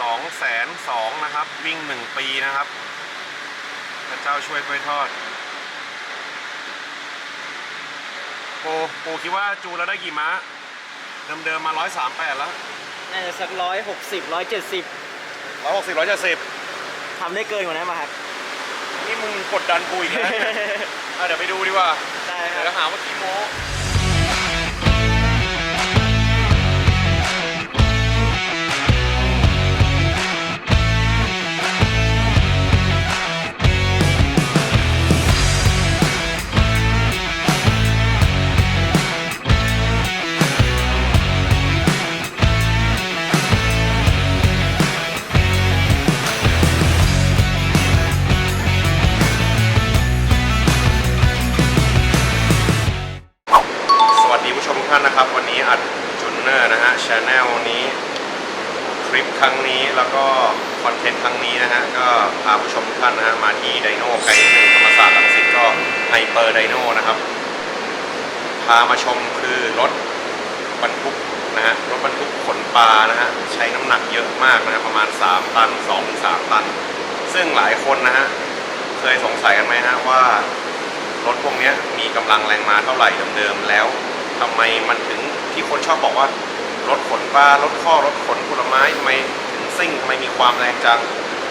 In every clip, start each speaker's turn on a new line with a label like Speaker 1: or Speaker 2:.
Speaker 1: สองแสนสองนะครับ วิ่งหนึ่งปีนะครับพระเจ้าช่วยกล้วยทอดโปโปคิดว่าจูนแล้วได้กี่ม้า เดิมๆมาร้อยสามแปดแล้ว
Speaker 2: น่าจะสักร้อยหกสิบร้อยเจ็ดสิบ
Speaker 1: ร้อยหกสิบร้อยเจ็ดสิบ
Speaker 2: ทำได้เกินกว่านั้นมาครับ
Speaker 1: นี่มึงกดดันกูอีกแล้วเนี่ยอะเดี๋ยวไปดูดีกว่า
Speaker 2: ได้ค
Speaker 1: เดี๋ยว
Speaker 2: รับ
Speaker 1: จะหาว่าขี้โม้ นี้นะฮะก็พาผู้ชมทุกท่านนะฮะมาที่ไดโน่ไกลนิดนึงธรรมศาสตร์ลังสิตก็ไฮเปอร์ไดโน่นะครับ พามาชมคือรถบรรทุกนะฮะรถบรรทุกขนปลานะฮะใช้น้ำหนักเยอะมากนะฮะประมาณ 3 ตัน2-3ตัน ซึ่งหลายคนนะฮะเคยสงสัยกันไหมฮะว่ารถพวกนี้มีกำลังแรงม้าเท่าไหร่เดิมๆแล้วทำไมมันถึงที่คนชอบบอกว่ารถขนปลารถข้อรถขนผลไม้ทำไมถึงซิ่งทำไมมีความแรงจัง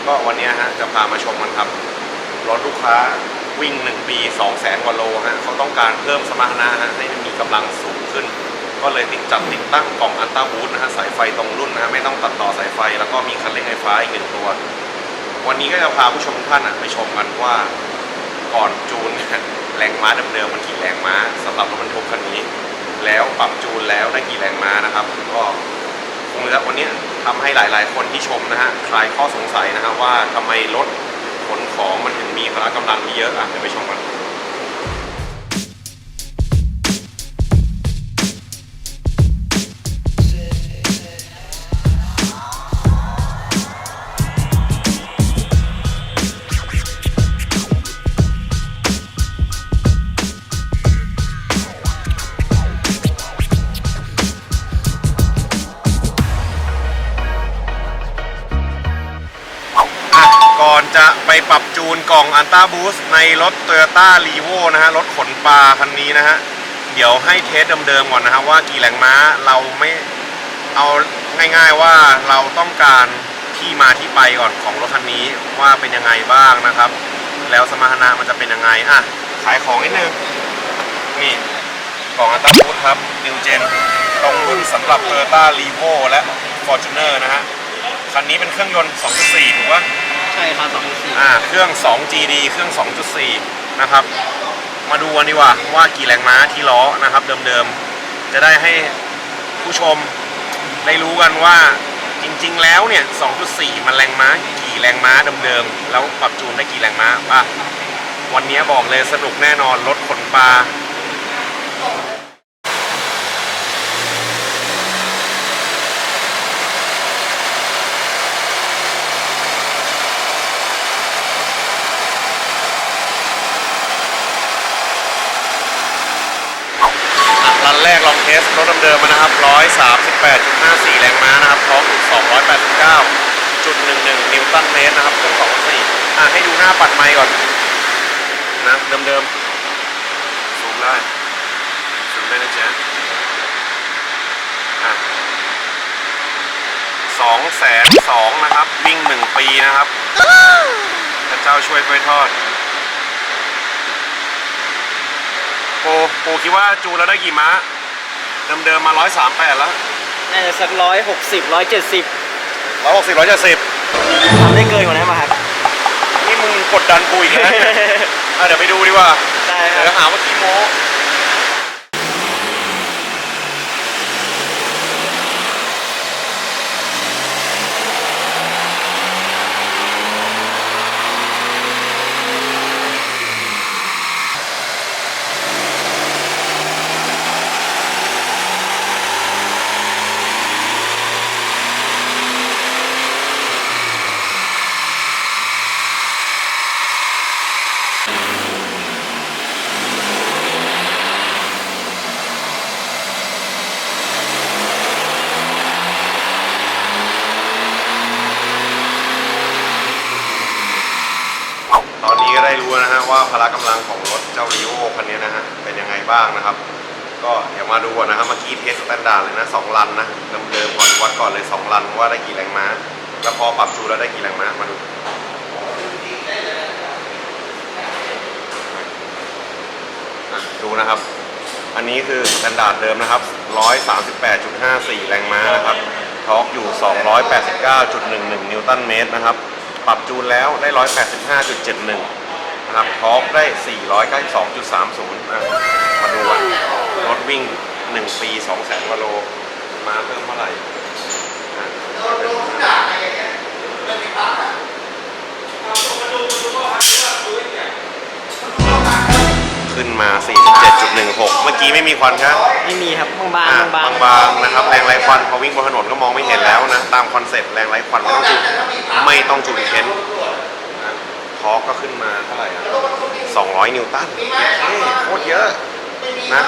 Speaker 1: ก็วันนี้ฮะจะพามาชมกันครับ รถลูกค้าวิ่ง 1 ปี 2 0 0แสนกว่าโลฮะเขาต้องการเพิ่มสมรรถนะฮะให้มันมีกำลังสูงขึ้น ก็เลยติดจัดติดตั้งกล่องอัลตราบูทนะฮะสายไฟตรงรุ่นนะฮะไม่ต้องตัดต่อสายไฟ แล้วก็มีคันเร่งไฟฟ้าอีกหนึ่งตัว วันนี้ก็จะพาผู้ชมทุกท่านอะไปชมกันว่าก่อนจูนเนี่ยแรงม้าเดิมๆมันกี่แรงม้าสำหรับรถบรรทุกคันนี้ แล้วปรับจูนแล้วได้กี่แรงม้านะครับ ก็คงจะวันนี้ ทำให้หลาย ๆ คนที่ชมนะฮะคลายข้อสงสัยนะฮะว่าทำไมรถขนของมันถึงมีพละกำลังที่เยอะอะเดี๋ยวไปชมกัน จะไปปรับจูนกล่องอันต้าบูสในรถ Toyota r e v o นะฮะ รถขนปลาคันนี้นะฮะ เดี๋ยวให้เทสเดิมๆก่อนนะฮะว่ากี่แรงม้าเราไม่เอาง่ายๆว่าเราต้องการที่มาที่ไปก่อนของรถคันนี้ว่าเป็นยังไงบ้างนะครับ แล้วสมรรถนะมันจะเป็นยังไงอะขายของนิดนึงนี่กล่องอันต้าบูสครับนิวเจนตรงรุ่นสำหรับ Toyota r e v o และ Fortuner นะฮะคันนี้เป็นเครื่องยนต์ 2.4 ถูกปะ
Speaker 2: ใช่ครับสองสี่
Speaker 1: อ่าเครื่อง 2GD เครื่อง 2.4 นะครับ มาดูกันดีกว่าว่ากี่แรงม้าที่ล้อนะครับ เดิมๆ จะได้ให้ผู้ชมได้รู้กันว่าจริงๆ แล้วเนี่ย 2.4 มันแรงม้ากี่แรงม้าเดิมๆ แล้วปรับจูนได้กี่แรงม้าป่ะวันนี้บอกเลยสนุกแน่นอนรถขนปลา อะรันแรกลองเทสรถเดิมมานะครับ 138.54 แรงม้านะครับท้องอยู่289.11 นิวตันเมตรนะครับเครื่อง2.4อะให้ดูหน้าปัดไมค์ก่อนนะเดิมๆสูงได้สูงได้นะจ๊ะอะสองแสนสองนะครับ วิ่งหนึ่งปีนะครับพระเจ้าช่วยกล้วยทอดโปโปคิดว่าจูนแล้วได้กี่ม้า เดิมๆมาร้อยสามแปดแล้ว
Speaker 2: น่าจะสักร้อยหกสิบร้อยเจ็ดสิบ
Speaker 1: ร้อยหกสิบร้อยเจ็ดสิบ
Speaker 2: ทำได้เกินกว่านั้นมาครับ
Speaker 1: นี่มึงกดดันกูอีกแล้วเนี่ยอะเดี๋ยวไปดูดีกว่า
Speaker 2: ได้ค
Speaker 1: เดี๋ยว
Speaker 2: รับ
Speaker 1: จะหาว่าขี้โม้าพละกำลังของรถเจ้ารีโอคันนี้นะฮะ เป็นยังไงบ้างนะครับ ก็เดี๋ยวมาดูก่อนนะครับเมื่อกี้เทสสแตนดาร์ดเลยนะสองรันนะเดิมๆก่อนวัดก่อนเลยสองรันว่าได้กี่แรงม้า แล้วพอปรับจูนแล้วได้กี่แรงม้ามาดูดูนะครับ อันนี้คือสแตนดาร์ดเดิมนะครับ 138.54 แรงม้านะครับทอร์กอยู่ 289.11 นิวตันเมตรนะครับ ปรับจูนแล้วได้ 185.71 นะครับทอร์กได้ 492.30อะมาดูอะรถวิ่ง 1 ปี 200,000กว่าโล มาเพิ่มเท่าไหร่อะขึ้นมา 47.16 เมื่อกี้ไม่มีควันครับ
Speaker 2: ไม่มีครับบางบาง
Speaker 1: อะ
Speaker 2: บาง
Speaker 1: บางๆนะครับแรงไร้ควันพอวิ่งบนถนนก็มองไม่เห็นแล้วนะ ตามคอนเซ็ปต์แรงไร้ควันไม่ต้องจูนไม่ต้องจูนเค้นนะ ทอร์กก็ขึ้นมาเท่าไหร่อะ200 นิวตันเฮ้ยโคตรเยอะนะ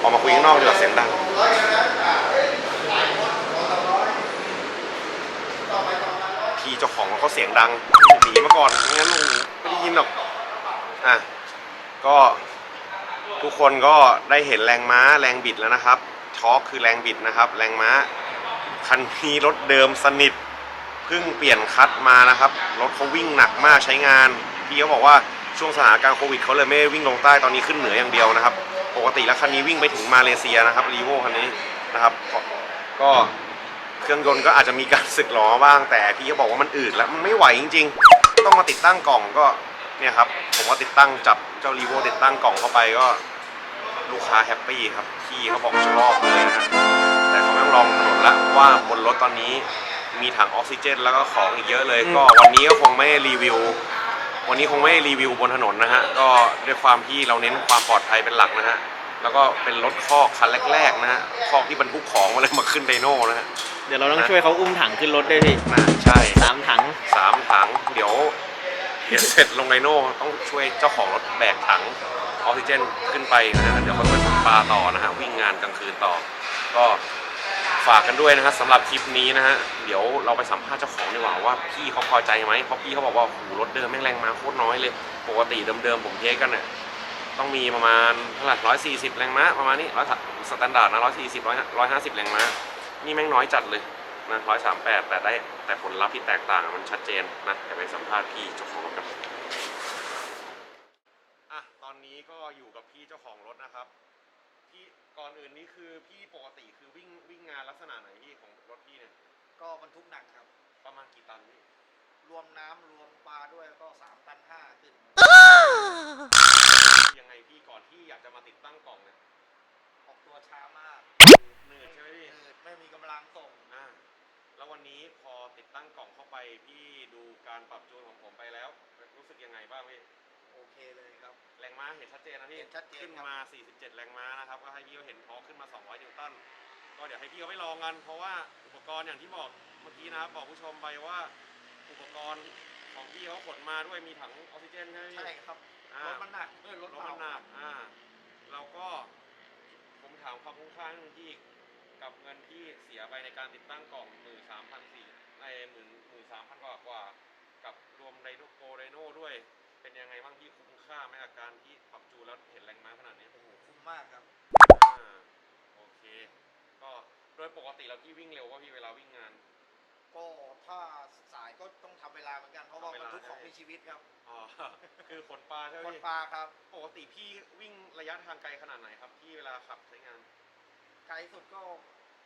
Speaker 1: ออกมาคุยข้างนอกดีกว่าเสียงดังพี่เจ้าของเขาเสียงดังหนีมาก่อนไม่งั้นลุงไม่ได้ยินหรอกอะก็ทุกคนก็ได้เห็นแรงม้าแรงบิดแล้วนะครับทอร์กคือแรงบิดนะครับ แรงม้าคันนี้รถเดิมสนิท เพิ่งเปลี่ยนคัดมานะครับ รถเขาวิ่งหนักมากใช้งาน พี่เขาบอกว่าช่วงสถานการณ์โควิดเขาเลยไม่วิ่งลงใต้ตอนนี้ขึ้นเหนืออย่างเดียวนะครับ ปกติแล้วคันนี้วิ่งไปถึงมาเลเซียนะครับรีโวคันนี้นะครับ ก็ก็เครื่องยนต์ก็อาจจะมีการสึกหรอบ้างแต่พี่เขาบอกว่ามันอืดแล้วมันไม่ไหวจริง ๆ ต้องมาติดตั้งกล่องก็เนี่ยครับผมว่าติดตั้งจับเจ้ารีโวติดตั้งกล่องเข้าไปก็ลูกค้าแฮปปี้ครับพี่เขาบอกชอบเลยนะแต่เขาต้องลองถนนละว่าบนรถตอนนี้ มีถังออกซิเจน แล้วก็ของอีกเยอะเลย ก็วันนี้ก็คงไม่รีวิว วันนี้คงไม่รีวิวบนถนนนะฮะ ก็ด้วยความที่เราเน้นความปลอดภัยเป็นหลักนะฮะ แล้วก็เป็นรถคอกคันแรกๆนะฮะ คอกที่บรรทุกของมาเลยมาขึ้นไดโน่นะฮะ
Speaker 2: เดี๋ยวเราต้องช่วยเขาอุ้มถังขึ้นรถด้วยพี่
Speaker 1: นะใช่
Speaker 2: สามถัง
Speaker 1: สามถัง เดี๋ยวเดี๋ยวเสร็จลงไดโน่ต้องช่วยเจ้าของรถแบกถังออกซิเจนขึ้นไปนะฮะ เดี๋ยวค่อยไปฝึกปลาต่อนะฮะ วิ่งงานกลางคืนต่อ ก็ ฝากกันด้วยนะฮะสำหรับคลิปนี้นะฮะเดี๋ยวเราไปสัมภาษณ์เจ้าของดีกว่าว่าพี่เขาพอใจไหมเพราะพี่เขาบอกว่าโอ้โหรถเดิมแม่งแรงมาโคตรน้อยเลยปกติเดิมๆผมเทสกันเนี่ยต้องมีประมาณเท่าไหร่ร้อยสี่สิบแรงม้าประมาณนี้ร้อยสแตนดาร์ดนะร้อยสี่สิบร้อยร้อยห้าสิบแรงม้านี่แม่งน้อยจัดเลยนะร้อยสามแปดแต่ได้แต่ผลลัพธ์ที่แตกต่างมันชัดเจนนะเดี๋ยวไปสัมภาษณ์พี่เจ้าของรถกันอะตอนนี้ก็อยู่กับพี่เจ้าของรถนะครับ อนอื่นนี่คือพี่ปกติคือวิ่งวิ่งงานลักษณะไหนพี่ของรถพี่เนี่ย
Speaker 3: ก็บรรทุกหนักครับ
Speaker 1: ประมาณกี่ตันพี่
Speaker 3: รวมน้ำรวมปลาด้วยก็สามตันห้าขึ้น
Speaker 1: ยังไงพี่ก่อนที่อยากจะมาติดตั้งกล่องเนี่ย
Speaker 3: ออกตัวช้ามาก
Speaker 1: เหนื่อยใช่ไหมพี่
Speaker 3: อืดไม่มีกำลังส่ง
Speaker 1: อ่าแล้ววันนี้พอติดตั้งกล่องเข้าไปพี่ดูการปรับจูนของผมไปแล้ว รู้สึกยังไงบ้างพี่
Speaker 3: โอ เคเลยครับ
Speaker 1: แรงม้าเห็นชัดเจนนะพี่
Speaker 3: เห็นชัดเจน
Speaker 1: ขึ้น
Speaker 3: ครับ
Speaker 1: มา 47 แรงม้านะครับ ก็ให้พี่เขาเห็นทอร์คขึ้นมา 200 นิวตัน ก็เดี๋ยวให้พี่เขาไปลองกัน เพราะว่าอุปกรณ์อย่างที่บอกเมื่อกี้นะครับบอกผู้ชมไปว่าอุปกรณ์ของพี่เขาขนมาด้วยมีถังออกซิเจนใช่ไหมพี่
Speaker 3: ใช่ครับ
Speaker 1: อ่า ร
Speaker 3: ถมันหนักด้วยร
Speaker 1: ร
Speaker 3: ถ
Speaker 1: ถ
Speaker 3: เบา
Speaker 1: มันหนักอ่า เราก็ผมถามความคุ้มค่าให้พี่กับเงินที่เสียไปในการติดตั้งกล่องหมื่นสามพันสี่ในหมื่นหมื่นสามพันกว่ากว่า กับรวมไดโนโกไดโน่ด้วย เป็นยังไงบ้างพี่คุ้มค่าไหมอาการที่ปรับจูนแล้วเห็นแรงม้าขนาดนี้
Speaker 3: โอ้โหคุ้มมากครับ
Speaker 1: อ่าโอเค ก็โดยปกติแล้วพี่วิ่งเร็วว่าพี่เวลาวิ่งงาน
Speaker 3: ก็ถ้าสายก็ต้องทำเวลาเหมือนกันเพราะว่า
Speaker 1: ทำเว
Speaker 3: บร
Speaker 1: ลาร
Speaker 3: ทุกของ
Speaker 1: ได้
Speaker 3: มีชีวิตครับ
Speaker 1: อ๋อ คือขนปลาใช่ไหม
Speaker 3: คน
Speaker 1: พี่
Speaker 3: ปลาครับ
Speaker 1: ปกติพี่วิ่งระยะทางไกลขนาดไหนครับพี่เวลาขับใช้งาน
Speaker 3: ไกลสุดก็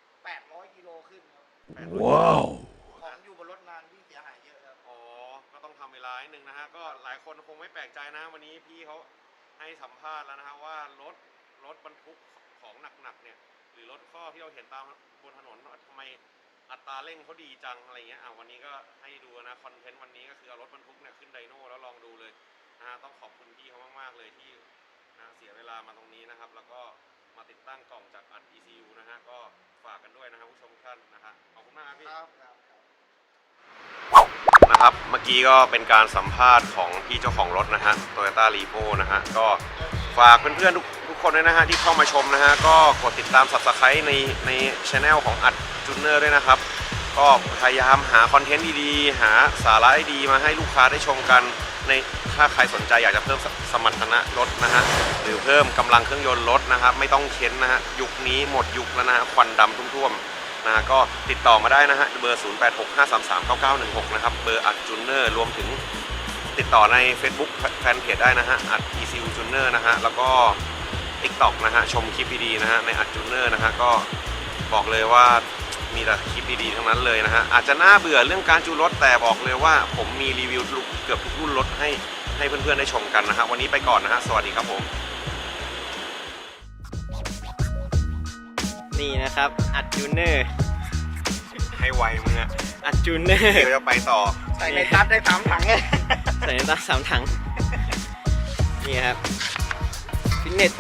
Speaker 3: 800กิโลขึ้นครับ
Speaker 1: แปดร้อย
Speaker 3: ของอยู่บนรถนานวิ่งเสียหายเยอะค รับ
Speaker 1: อ๋อก็ต้องทำเวลาให้หนึ่งนะฮะก็หลายคนคงไม่แปลกใจนะวันนี้พี่เขาให้สัมภาษณ์แล้วนะฮะว่ารถรถบรรทุกของหนักๆเนี่ย หรือรถข้อที่เราเห็นตามบนถนนทำไมอัตราเร่งเขาดีจังอะไรเงี้ยอะวันนี้ก็ให้ดูนะคอนเทนต์วันนี้ก็คือเอารถบรรทุกเนี่ยขึ้นไดโน่แล้วลองดูเลยนะฮะต้องขอบคุณพี่เขามากๆเลยที่นะเสียเวลามาตรงนี้นะครับ แล้วก็มาติดตั้งกล่องจากอัด ECU นะฮะก็ฝากกันด้วยนะครับผู้ชมทุกท่านนะฮะขอบคุณมากครับพี่
Speaker 3: ครับครับ
Speaker 1: นะครับ เมื่อกี้ก็เป็นการสัมภาษณ์ของพี่เจ้าของรถนะฮะ Toyota r e v o นะฮะ ก็ฝากเพื่อนๆทุกทุกคนด้วยนะฮะที่เข้ามาชมนะฮะ ก็กดติดตาม Subscribe ในในช anel ของอัดจูเนอร์ด้วยนะครับ ก็พยายามหาคอนเทนต์ดีๆ หาสาระดีมาให้ลูกค้าได้ชมกันในถ้าใครสนใจอยากจะเพิ่มสสมรรถนะรถนะฮะหรือเพิ่มกำลังเครื่องยนต์รถนะครับ ไม่ต้องเค้นนะฮะยุคนี้หมดยุคแล้วนะฮะควันดำท่วมๆ นะก็ติดต่อมาได้นะฮะเบอร์ 0865339916 นะครับ เบอร์อัดจูเนอร์รวมถึงติดต่อใน Facebook แฟนเพจได้นะฮะอัด ECU Tuner นะฮะแล้วก็ TikTok นะฮะชมคลิปดีๆนะฮะในอัดจูเนอร์นะฮะก็บอกเลยว่ามีแต่คลิปดีๆทั้งนั้นเลยนะฮะอาจจะน่าเบื่อเรื่องการจูรถแต่บอกเลยว่า ผมมีรีวิวเกือบทุกรุ่นรถให้ให้เพื่อนๆได้ชมกันนะฮะวันนี้ไปก่อนนะฮะสวัสดีครับผม
Speaker 2: นี่นะครับ อัดจูเนอร์
Speaker 1: ให้ไวมึงอะ
Speaker 2: อัดจูเนอร์
Speaker 1: เดี๋ยวจะไปต่อ
Speaker 3: ใส่ในตัดได้สามถังเลย
Speaker 2: ใส่ในตาสามถัง นี่ครับ ฟิตเนส